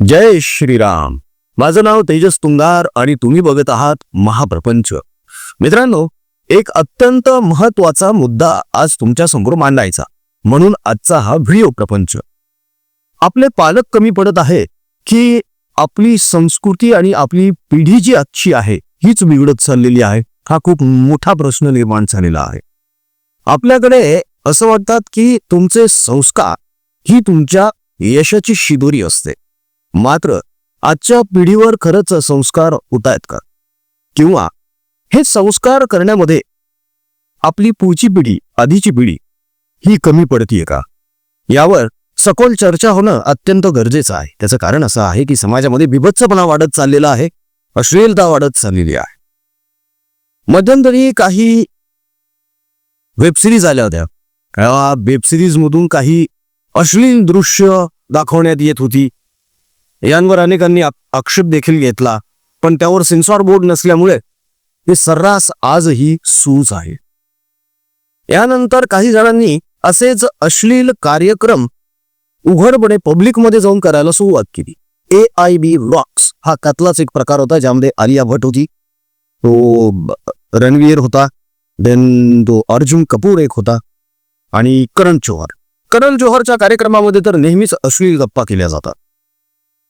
जय श्रीराम. माझं नाव तेजस तुंगार आणि तुम्ही बघत आहात महाप्रपंच. मित्रांनो एक अत्यंत महत्त्वाचा मुद्दा आज तुमच्यासमोर मांडायचा. म्हणून आजचा हा व्हिडिओ प्रपंच. आपले पालक कमी पडत आहे की आपली संस्कृती आणि आपली पिढी जी आजची आहे हीच बिघडत चाललेली आहे. हा खूप मोठा प्रश्न निर्माण झालेला आहे. आपल्याकडे असं वाटतात की तुमचे संस्कार ही तुमच्या यशाची शिदोरी असते. मात्र आजच्या पिढीवर खरंच संस्कार होत आहेत का? किंवा हे संस्कार करण्यामध्ये आपली पुढची पिढी आधीची पिढी ही कमी पडतीये का? यावर सखोल चर्चा होणं अत्यंत गरजेचं आहे. त्याचं कारण असं आहे की समाजामध्ये बिभत्सपणा वाढत चाललेला आहे अश्लीलता वाढत चाललेली आहे. मध्यंतरी काही वेबसिरीज आल्या होत्या. त्या वेबसिरीज मधून काही अश्लील दृश्य दाखवण्यात येत होती. यांवर अनेकांनी आक्षेप देखील घेतला. पण त्यावर सेन्सॉर बोर्ड नसल्यामुळे ते सर्रास आजही सूज आहे. यानंतर काही जणांनी असेच अश्लील कार्यक्रम उघडपणे पब्लिकमध्ये जाऊन करायला सुरुवात केली. ए आय बी रॉक्स हा त्यातलाच एक प्रकार होता ज्यामध्ये आलिया भट होती. तो रणवीर होता. देन तो अर्जुन कपूर एक होता. आणि करण जोहर. करण जोहरच्या कार्यक्रमामध्ये तर नेहमीच अश्लील गप्पा केल्या जातात.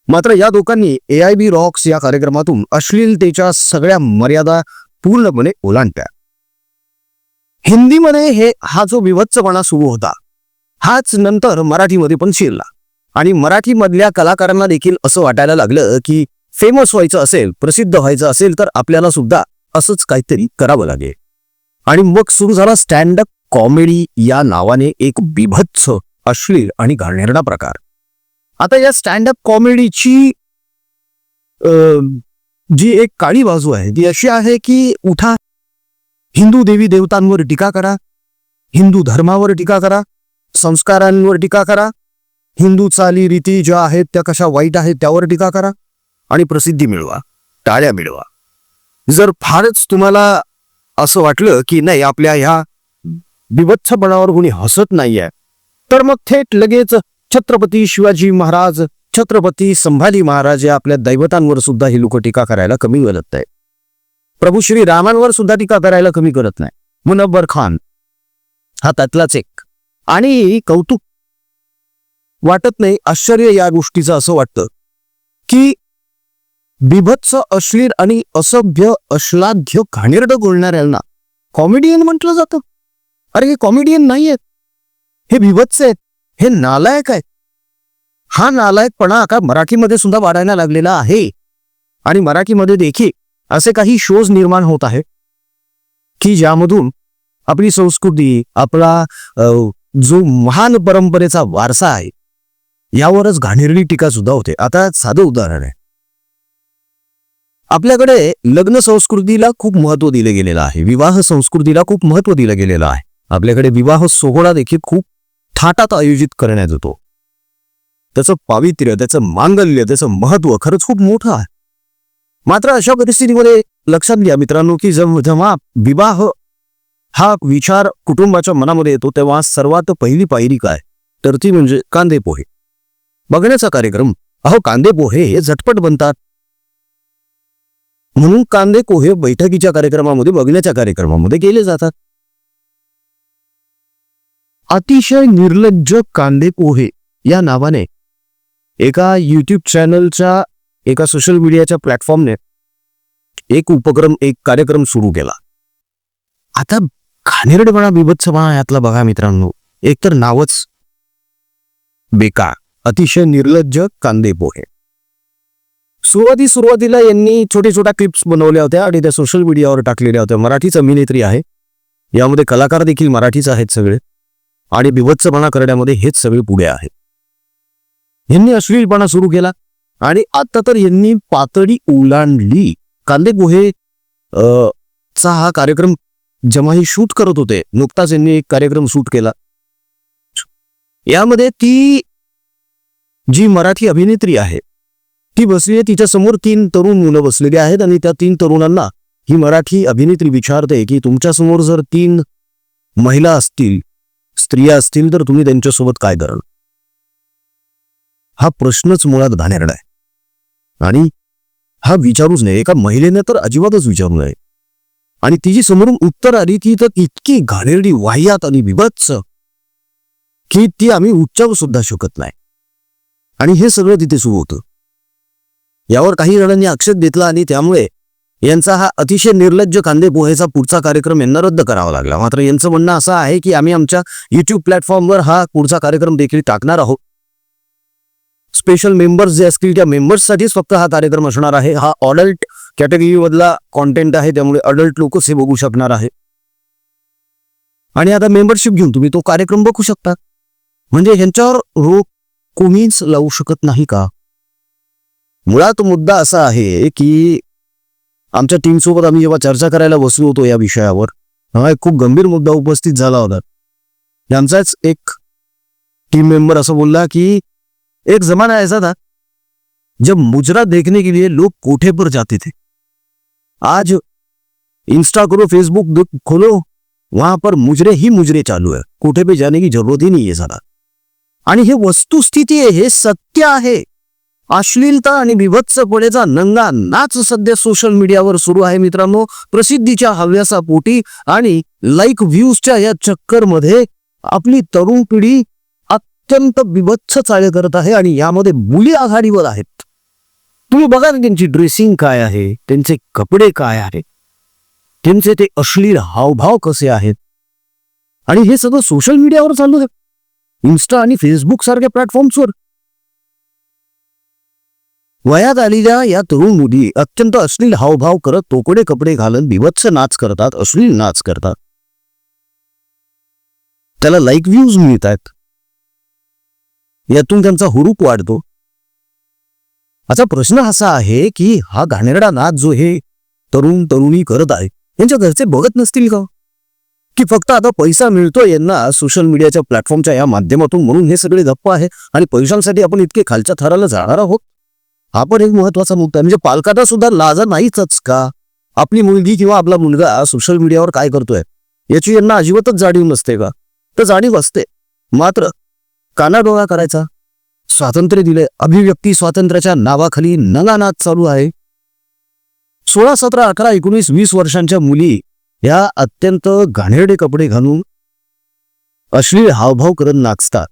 मात्र या दोघांनी ए आय बी रॉक्स या कार्यक्रमातून अश्लीलतेच्या सगळ्या मर्यादा पूर्णपणे ओलांडल्या. हिंदीमध्ये हे हा जो विभत्सपणा सुरू होता हाच नंतर मराठीमध्ये पण शिरला. आणि मराठीमधल्या कलाकारांना देखील असं वाटायला लागलं की फेमस व्हायचं असेल प्रसिद्ध व्हायचं असेल तर आपल्याला सुद्धा असंच काहीतरी करावं लागेल. आणि मग सुरू झाला स्टँडअप कॉमेडी या नावाने एक बिभत्स अश्लील आणि घाणेरडा प्रकार. आता या स्टँडअप कॉमेडीची जी एक काळी बाजू आहे ती अशी आहे की उठा हिंदू देवी देवतांवर टीका करा हिंदू धर्मावर टीका करा संस्कारांवर टीका करा हिंदू चाली रीती ज्या आहेत त्या कशा वाईट आहेत त्यावर टीका करा आणि प्रसिद्धी मिळवा टाळ्या मिळवा. जर फारच तुम्हाला असं वाटलं की नाही आपल्या ह्या बिभत्सपणावर कोणी हसत नाहीये तर मग थेट लगेच छत्रपती शिवाजी महाराज छत्रपती संभाजी महाराज या आपल्या दैवतांवर सुद्धा ही लोक टीका करायला कमी करत आहे प्रभू श्री रामांवर सुद्धा टीका करायला कमी करत नाही मुनब्बर खान हा त्यातलाच एक. आणि कौतुक. वाटत नाही आश्चर्य या गोष्टीचं असं वाटतं की बिभत्स अश्लील आणि असभ्य अश्लाघ्य घाणेरडं बोलणाऱ्यांना कॉमेडियन म्हटलं जातं. अरे हे कॉमेडियन नाही आहेत हे बिभत्स आहेत. हे नालायक आहे हा नालायकपणा आता मराठीमध्ये सुद्धा वाढायला लागलेला आहे. आणि मराठीमध्ये देखील असे काही शोज निर्माण होत आहे की ज्यामधून आपली संस्कृती आपला जो महान परंपरेचा वारसा आहे यावरच घाणेरडी टीका सुद्धा होते. आता साधं उदाहरण आहे. आपल्याकडे लग्न संस्कृतीला खूप महत्त्व दिलं गेलेलं आहे. विवाह संस्कृतीला खूप महत्त्व दिलं गेलेलं आहे. आपल्याकडे विवाह सोहळा देखील खूप थाटात आयोजित करण्यात येतो. त्याचं पावित्र्य त्याचं मांगल्य त्याचं महत्त्व खरंच खूप मोठं आहे. मात्र अशा परिस्थितीमध्ये लक्षात घ्या मित्रांनो की जेव्हा जेव्हा विवाह हा विचार कुटुंबाच्या मनामध्ये येतो तेव्हा सर्वात पहिली पायरी काय? तर ती म्हणजे कांदे पोहे. बघण्याचा कार्यक्रम अहो कांदे पोहे हे झटपट बनतात. म्हणून कांदे पोहे बैठकीच्या कार्यक्रमामध्ये बघण्याच्या कार्यक्रमामध्ये केले जातात. अतिशय निर्लज्ज कांदे पोहे या नावाने एका युट्यूब चॅनलच्या एका सोशल मीडियाच्या प्लॅटफॉर्मने एक उपक्रम एक कार्यक्रम सुरू केला. आता घाणेरडेपणा बिभत्सपणा यातला बघा मित्रांनो एकतर नावच बेकार अतिशय निर्लज्ज कांदे पोहे. सुरुवाती सुरुवातीला यांनी छोटे छोट्या क्लिप्स बनवल्या होत्या आणि त्या सोशल मीडियावर टाकलेल्या होत्या. मराठीच अभिनेत्री आहे. यामध्ये कलाकार देखील मराठीच आहेत सगळे. आणि बिभत्सपणा करण्यामध्ये हेच सगळे पुढे आहेत यांनी अश्लीलपणा सुरू केला आणि आता तर यांनी पातळी ओलांडली. कांदे गुहे चा हा कार्यक्रम जेव्हा हे शूट करत होते. नुकताच यांनी एक कार्यक्रम शूट केला. यामध्ये ती जी मराठी अभिनेत्री आहे ती बसली आहे तिच्या समोर तीन तरुण मुलं बसलेली आहेत आणि त्या तीन तरुणांना ही मराठी अभिनेत्री विचारते की तुमच्यासमोर जर तीन महिला असतील स्त्रिया असतील तर तुम्ही त्यांच्यासोबत काय कराल? हा प्रश्नच मुळात घाणेरडा आहे. आणि हा विचारूच नाही एका महिलेने तर अजिबातच विचारू नये. आणि तिची समोरून उत्तर आली ती तर इतकी घाणेरडी वाह्यात आणि विभत्स की ती आम्ही उच्चारू सुद्धा शकत नाही. आणि हे सगळं तिथे सुरू होतं. यावर काही जणांनी आक्षेप घेतला आणि त्यामुळे यांचा हा अतिशय निर्लज्ज कांदे पोहेचा पुढचा कार्यक्रम यांना रद्द करावा लागला. मात्र यांचं म्हणणं असं आहे की आम्ही आमच्या युट्यूब प्लॅटफॉर्मवर हा पुढचा कार्यक्रम देखील टाकणार आहोत. स्पेशल मेंबर्स जे असतील त्या मेंबर्ससाठीच फक्त हा कार्यक्रम असणार आहे. हा अडल्ट कॅटेगरीमधला कॉन्टेंट आहे. त्यामुळे अडल्ट लोकच हे बघू शकणार आहे. आणि आता मेंबरशिप घेऊन तुम्ही तो कार्यक्रम बघू शकता. म्हणजे ह्यांच्यावर रोग कोणीच लावू शकत नाही का? मुळात मुद्दा असा आहे की आमच्या टीमसोबत आम्ही जेव्हा चर्चा करायला बसलो होतो या विषयावर हा एक खूप गंभीर मुद्दा उपस्थित झाला होता. यांचाच एक टीम मेंबर असं बोलला की एक जमाना ऐसा था जब मुजरा देखने के लिए लोग कोठे पर जाते थे. आज इंस्टा करो फेसबुक खोलो वहां पर मुजरे ही मुजरे चालू है. कोठे पे जाने की जरूरत ही नहीं है सारा आणि हे वस्तुस्थिती आहे हे सत्य आहे. अश्लीलता आणि बिभत्सपणेचा नंगा नाच सध्या सोशल मीडियावर सुरू आहे मित्रांनो. प्रसिद्धीच्या हव्यासापोटी आणि लाईक व्ह्यूजच्या या चक्करमध्ये आपली तरुण पिढी अत्यंत बिभत्स चाळे करत आहे आणि यामध्ये मुली आघाडीवर आहेत. तुम्ही बघा ना त्यांची ड्रेसिंग काय आहे त्यांचे कपडे काय आहे त्यांचे ते अश्लील हावभाव कसे आहेत. आणि हे सगळं सोशल मीडियावर चालू आहे. इन्स्टा आणि फेसबुक सारख्या प्लॅटफॉर्म्सवर वयात आलेल्या या तरुण मुली अत्यंत अश्लील हावभाव करत तोकडे कपडे घालून बिभत्स नाच करतात अश्लील नाच करतात. त्याला लाईक व्ह्यूज मिळत आहेत. यातून त्यांचा हुरूप वाढतो. आता प्रश्न असा आहे की हा घाणेरडा नाच जो हे तरुण तरुणी करत आहे यांच्या घरचे बघत नसतील का? की फक्त आता पैसा मिळतो यांना सोशल मीडियाच्या प्लॅटफॉर्मच्या या माध्यमातून म्हणून हे सगळे गप्प आहे आणि पैशांसाठी आपण इतके खालच्या थराला जाणार आहोत? हा पण एक महत्त्वाचा मुद्दा आहे. म्हणजे पालकांना सुद्धा लाजा नाहीच का? आपली मुलगी किंवा आपला मुलगा सोशल मीडियावर काय करतोय? याची यांना अजिबातच जाणीव नसते का? तर जाणीव असते. मात्र कानाडोळा करायचा. स्वातंत्र्य दिले अभिव्यक्ती स्वातंत्र्याच्या नावाखाली नगानात चालू आहे. सोळा सतरा अकरा एकोणीस वीस वर्षांच्या मुली या अत्यंत घाणेरडे कपडे घालून अश्लील हावभाव करत नाचतात.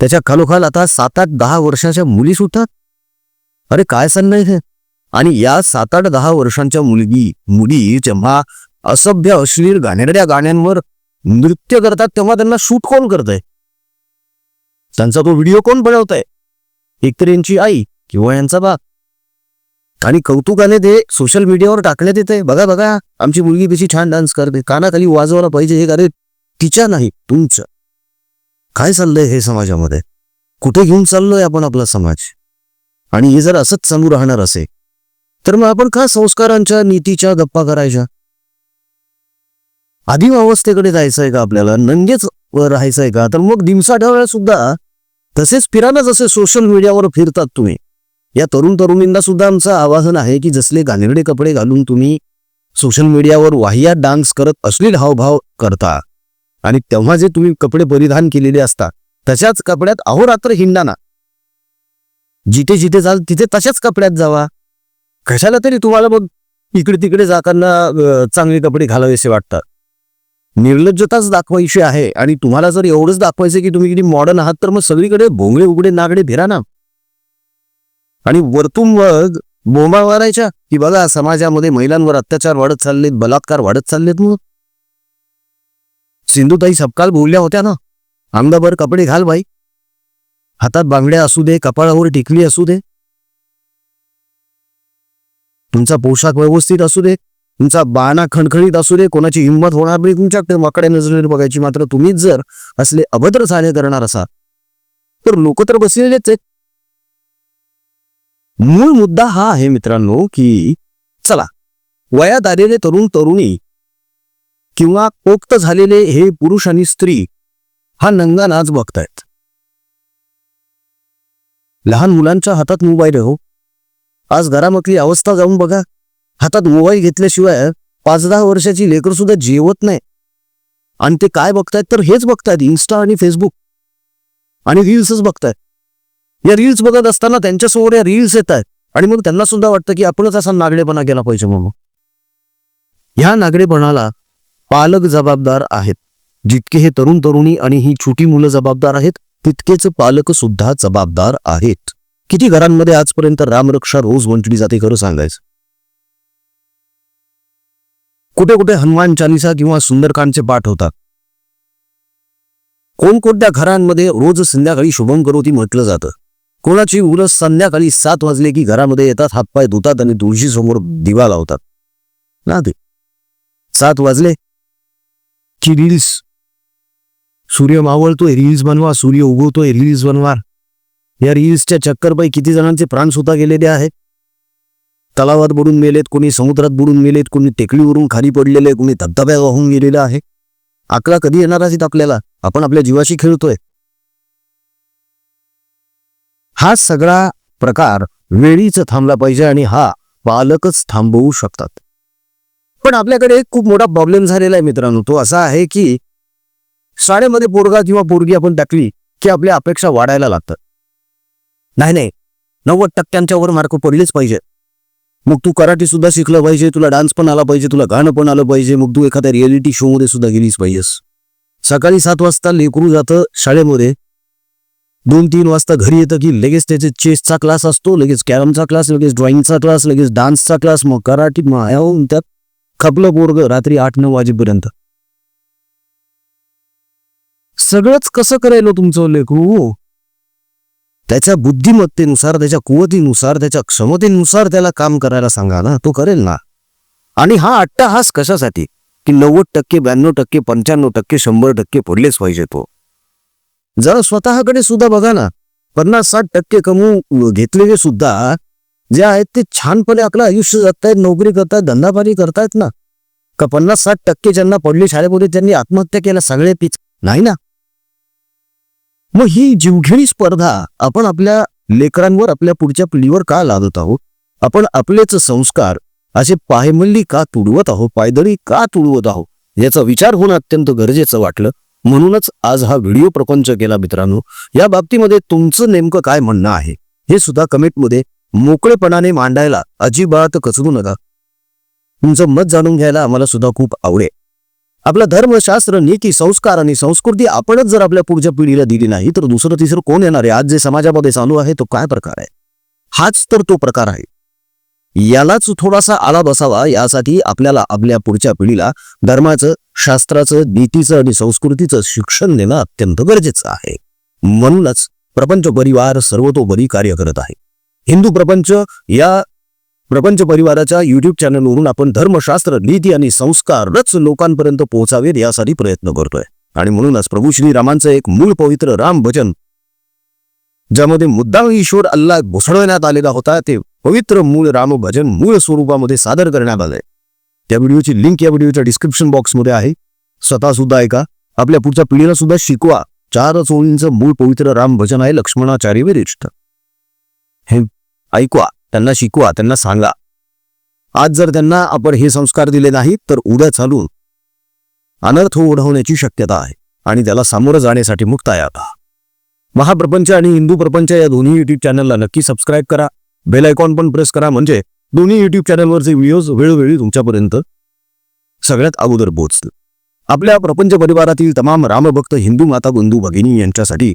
त्याच्या खालोखाल आता सात आठ दहा वर्षाच्या मुली सुटतात अरे काय सांगणं हे? आणि या सात आठ दहा वर्षांच्या मुलगी मुली जेव्हा असभ्य अश्लील गाण्याऱ्या गाण्यांवर नृत्य करतात तेव्हा त्यांना शूट कोण करतंय? त्यांचा तो व्हिडिओ कोण बनवतंय? एकतर यांची आई किंवा यांचा बाप. आणि कौतुकाने ते सोशल मीडियावर टाकण्यात येते बघा बघा आमची मुलगी कशी छान डान्स करते. कानाखाली वाजवायला पाहिजे हे अरे तिच्या नाही तुमचं. काय चाललंय हे समाजामध्ये? कुठे घेऊन चाललोय आपण आपला समाज? आणि हे जर असंच चालू राहणार असे तर मग आपण का संस्कारांच्या नीतीच्या गप्पा करायच्या? आदिम अवस्थेकडे जायचंय का आपल्याला? नंगेच राहायचंय का? तर मग दिवसाढवळ्या सुद्धा तसेच फिराना जसे सोशल मीडियावर फिरतात तुम्ही या तरुण तरुणींना सुद्धा आमचं आवाहन आहे की जसले घाणेरडे कपडे घालून तुम्ही सोशल मीडियावर वाह्यात डान्स करत अश्लील हावभाव करता आणि तेव्हा जे तुम्ही कपडे परिधान केलेले असता तशाच कपड्यात अहोरात्र हिंडाना जिथे जिथे जाल तिथे तशाच कपड्यात जावा. कशाला तरी तुम्हाला मग इकडे तिकडे जाताना चांगले कपडे घालावेसे वाटतात. निर्लज्जताच दाखवायची आहे आणि तुम्हाला जर एवढंच दाखवायचं की तुम्ही किती मॉडर्न आहात तर मग सगळीकडे भोंगळे उघडे नागडे फिरा ना. आणि वरतून मग बोंबा मारायच्या. की बघा समाजामध्ये महिलांवर अत्याचार वाढत चाललेत बलात्कार वाढत चाललेत मग. सिंधुताई सपकाल बोलल्या होत्या ना अंगाभर कपडे घाल बाई. हातात बांगड्या असू दे कपाळावर टिकली असू दे. तुमचा पोशाख व्यवस्थित असू दे तुमचा बाणा खणखणीत असू दे कोणाची हिंमत होणार नाही तुमच्याकडे वाकड्या नजरेने बघायची मात्र तुम्हीच जर असले अभद्र साने करणार असाल तर लोक तर बसलेलेच आहेत. मूळ मुद्दा हा आहे मित्रांनो की चला वयात आलेले तरुण तरुणी किंवा पोक्त झालेले हे पुरुष आणि स्त्री हा नंगा नाच बघतायत. लहान मुलांच्या हातात मोबाईल हो. आज घरामधली अवस्था जाऊन बघा. हातात मोबाईल घेतल्याशिवाय पाच दहा वर्षाची लेकर सुद्धा जेवत नाही. आणि ते काय बघतायत तर हेच बघतायत इन्स्टा आणि फेसबुक आणि रील्सच बघतायत. या रील्स बघत असताना त्यांच्यासमोर या रील्स येत आहेत आणि मग त्यांना सुद्धा वाटतं की आपणच असा नागडेपणा केला पाहिजे म्हणून. ह्या नागडेपणाला पालक जबाबदार आहेत. जितके हे तरुण तरुणी आणि ही छोटी मुलं जबाबदार आहेत तितकेच पालक सुद्धा जबाबदार आहेत. किती घरांमध्ये आजपर्यंत रामरक्षा रोज वंचली जाते खरं सांगायचं? कुठे कुठे हनुमान चालिसा किंवा सुंदरकांडचे पाठ होतात. कोणकोणत्या घरांमध्ये रोज संध्याकाळी शुभम करोती म्हटलं जातं? कोणाची मुलं संध्याकाळी सात वाजले की घरामध्ये येतात हातपाय धुतात आणि तुळशी समोर दिवा लावतात. ना ते सात वाजले की रील्स. सूर्य मावळतोय रील्स बनवा सूर्य उगवतोय रील्स बनवा. या रील्सच्या चक्करपायी किती जणांचे प्राण सुद्धा गेलेले आहेत? तलावात बुडून मेलेत कोणी समुद्रात बुडून मेलेत कोणी टेकडीवरून खाली पडलेले कोणी धबधब्यात वाहून गेलेलं आहे. आकला कधी येणार आहेत आपल्याला? आपण आपल्या जीवाशी खेळतोय. हा सगळा प्रकार वेळीच थांबला पाहिजे आणि हा पालकच थांबवू शकतात. पण आपल्याकडे एक खूप मोठा प्रॉब्लेम झालेला आहे मित्रांनो. तो असा आहे की शाळेमध्ये पोरगा किंवा पोरगी आपण टाकली की आपल्या अपेक्षा वाढायला लागतात. नाही नाही. नव्वद टक्क्यांच्या वर मार्क पडलेच पाहिजे. मग तू कराटे सुद्धा शिकलं पाहिजे तुला डान्स पण आला पाहिजे तुला गाणं पण आलं पाहिजे मग तू एखाद्या रिअलिटी शो मध्ये सुद्धा गेलीच पाहिजेस. सकाळी सात वाजता लेकरू जातं शाळेमध्ये. दोन तीन वाजता घरी येतं की लगेच त्याचे चेसचा क्लास असतो लगेच कॅरमचा क्लास लगेच ड्रॉइंगचा क्लास लगेच डान्सचा क्लास मग कराटी मग त्यात खपलं पोरग रात्री आठ नऊ वाजेपर्यंत. सगळंच कसं करायलो तुमचं लेखू त्याच्या बुद्धिमत्तेनुसार त्याच्या कुवतीनुसार त्याच्या क्षमतेनुसार त्याला काम करायला सांगा ना तो करेल ना. आणि हा अट्टाहास कशासाठी? की नव्वद टक्के ब्याण्णव टक्के पंच्याण्णव टक्के शंभर टक्के पडलेच पाहिजे तो. जरा स्वतःकडे सुद्धा बघा ना. पन्नास साठ टक्के कमवून घेतलेले सुद्धा जे आहेत ते छानपणे आपलं आयुष्य जगतायत नोकरी करतायत धंदापाणी करतायत ना. का पन्नास साठ टक्के ज्यांना पडले शाळेमध्ये त्यांनी आत्महत्या केल्या सगळे पीच? नाही ना. मग ही जीवघेणी स्पर्धा आपण आपल्या लेकरांवर आपल्या पुढच्या पिढीवर का लादत आहोत? आपण आपलेच संस्कार असे पायमल्ली का तुडवत आहोत? पायदळी का तुडवत आहोत? याचा विचार होणं अत्यंत गरजेचं वाटलं. म्हणूनच आज हा व्हिडिओ प्रपंच केला मित्रांनो. या बाबतीमध्ये तुमचं नेमकं काय म्हणणं आहे? हे सुद्धा कमेंटमध्ये मोकळेपणाने मांडायला अजिबात कचरू नका. तुमचं मत जाणून घ्यायला आम्हाला सुद्धा खूप आवडेल. आपलं धर्मशास्त्र नीती संस्कार आणि संस्कृती आपणच जर आपल्या पुढच्या पिढीला दिली नाही तर दुसरं तिसरं कोण येणार आहे? आज जे समाजामध्ये चालू आहे तो काय प्रकार आहे? हाच तर तो प्रकार आहे. यालाच थोडासा आला बसावा यासाठी आपल्याला आपल्या पुढच्या पिढीला धर्माचं शास्त्राचं नीतीचं आणि संस्कृतीचं शिक्षण देणं अत्यंत गरजेचं आहे. म्हणूनच प्रपंच परिवार सर्वतोपरी कार्य करत आहे. हिंदू प्रपंच या प्रपंच परिवाराच्या युट्यूब चॅनलवरून आपण धर्मशास्त्र नीती आणि संस्कारच लोकांपर्यंत पोहोचावेत यासाठी प्रयत्न करतोय. आणि म्हणूनच प्रभू श्रीरामांचं एक मूळ पवित्र राम भजन ज्यामध्ये मुद्दाम ईश्वर अल्लाह घुसळवण्यात आलेला होता ते पवित्र मूळ राम भजन मूळ स्वरूपामध्ये सादर करण्यात आलंय. त्या व्हिडिओची लिंक या व्हिडिओच्या डिस्क्रिप्शन बॉक्समध्ये आहे. स्वतः सुद्धा ऐका. आपल्या पुढच्या पिढीला सुद्धा शिकवा. चार चोळींचं मूळ पवित्र राम भजन आहे लक्ष्मणाचार्य विरिष्ठ हे ऐकवा. त्यांना शिकवा त्यांना सांगा. आज जर त्यांना आपण हे संस्कार दिले नाहीत तर उद्या चालून अनर्थ ओढवण्याची शक्यता आहे आणि त्याला सामोरं जाण्यासाठी मुक्त आहे आता. महाप्रपंच आणि हिंदू प्रपंच या दोन्ही युट्यूब चॅनलला नक्की सबस्क्राईब करा. बेल आयकॉन पण प्रेस करा. म्हणजे दोन्ही युट्यूब चॅनलवरचे व्हिडिओज वेळोवेळी तुमच्यापर्यंत सगळ्यात अगोदर पोहोचतील. आपल्या प्रपंच परिवारातील तमाम रामभक्त हिंदू माता बंधू भगिनी यांच्यासाठी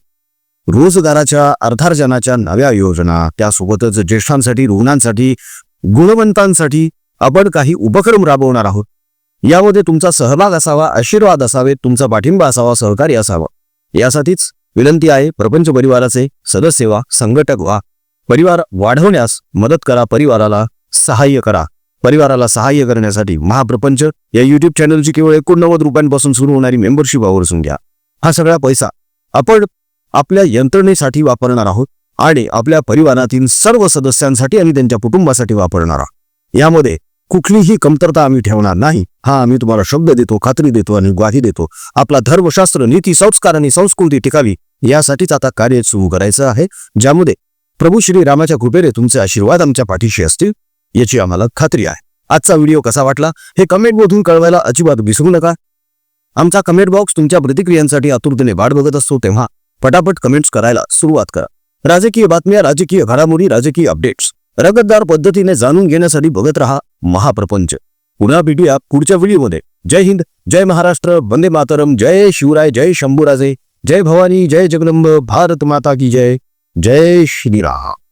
रोजगाराच्या अर्थार्जनाच्या नव्या योजना. त्यासोबतच ज्येष्ठांसाठी रुग्णांसाठी गुणवंतांसाठी आपण काही उपक्रम राबवणार आहोत. यामध्ये तुमचा सहभाग असावा आशीर्वाद असावे तुमचा पाठिंबा असावा सहकार्य असावा. यासाठीच विनंती आहे प्रपंच परिवाराचे सदस्य व्हा संघटक व्हा. परिवार वाढवण्यास मदत करा परिवाराला सहाय्य करा. परिवाराला सहाय्य करण्यासाठी महाप्रपंच या युट्यूब चॅनलची केवळ एकोणनव्वद रुपयांपासून सुरू होणारी मेंबरशिप आवर्जून घ्या. हा सगळा पैसा आपण आपल्या यंत्रणेसाठी वापरणार आहोत आणि आपल्या परिवारातील सर्व सदस्यांसाठी आणि त्यांच्या कुटुंबासाठी वापरणार आहोत. यामध्ये कुठलीही कमतरता आम्ही ठेवणार नाही. हा आम्ही तुम्हाला शब्द देतो खात्री देतो आणि ग्वाही देतो. आपला धर्मशास्त्र नीती संस्कार आणि संस्कृती टिकावी यासाठीच आता कार्य सुरू करायचं आहे. ज्यामध्ये प्रभू श्री रामाच्या कृपेने तुमचे आशीर्वाद आमच्या पाठीशी असतील याची आम्हाला खात्री आहे. आजचा व्हिडिओ कसा वाटला हे कमेंटमधून कळवायला अजिबात विसरू नका. आमचा कमेंट बॉक्स तुमच्या प्रतिक्रियांसाठी आतुरतेने वाट बघत असतो तेव्हा पटापट कमेंट्स करायला सुरुवात करा. राजकीय बातम्या राजकीय घडामोडी राजकीय अपडेट्स रगतदार पद्धतीने जाणून घेण्यासाठी बघत रहा महाप्रपंच. पुन्हा भेटूया पुढच्या व्हिडिओमध्ये. जय हिंद जय महाराष्ट्र वंदे मातरम जय शिवराय जय शंभूराजे जय भवानी जय जगदंब भारत माता की जय. जय श्रीराम.